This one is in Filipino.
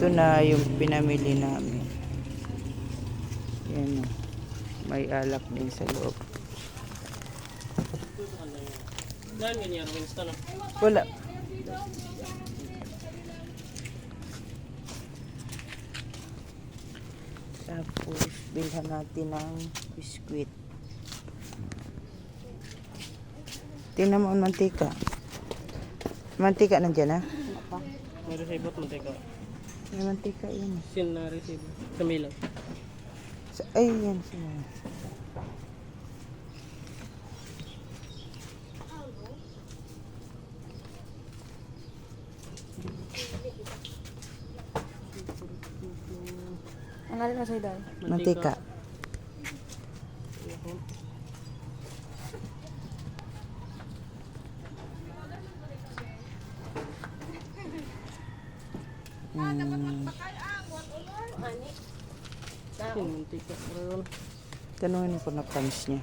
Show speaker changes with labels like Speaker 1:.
Speaker 1: Ito na yung pinamili namin. Yan. oh. May alak din sa loob. Wala. Tapos, bilhan natin ng biskwit. Tingnan mo ang mantika. Mantika nandiyan, ha?
Speaker 2: May resibo at mantika.
Speaker 1: May mantika yun.
Speaker 2: Sin na resibo. Sa Milan.
Speaker 1: Sa, ay, yan. Sino?
Speaker 3: Ang alin na sa'yo dahil?
Speaker 1: Mantika.
Speaker 2: Sin mantika.
Speaker 1: Ko na pants niya.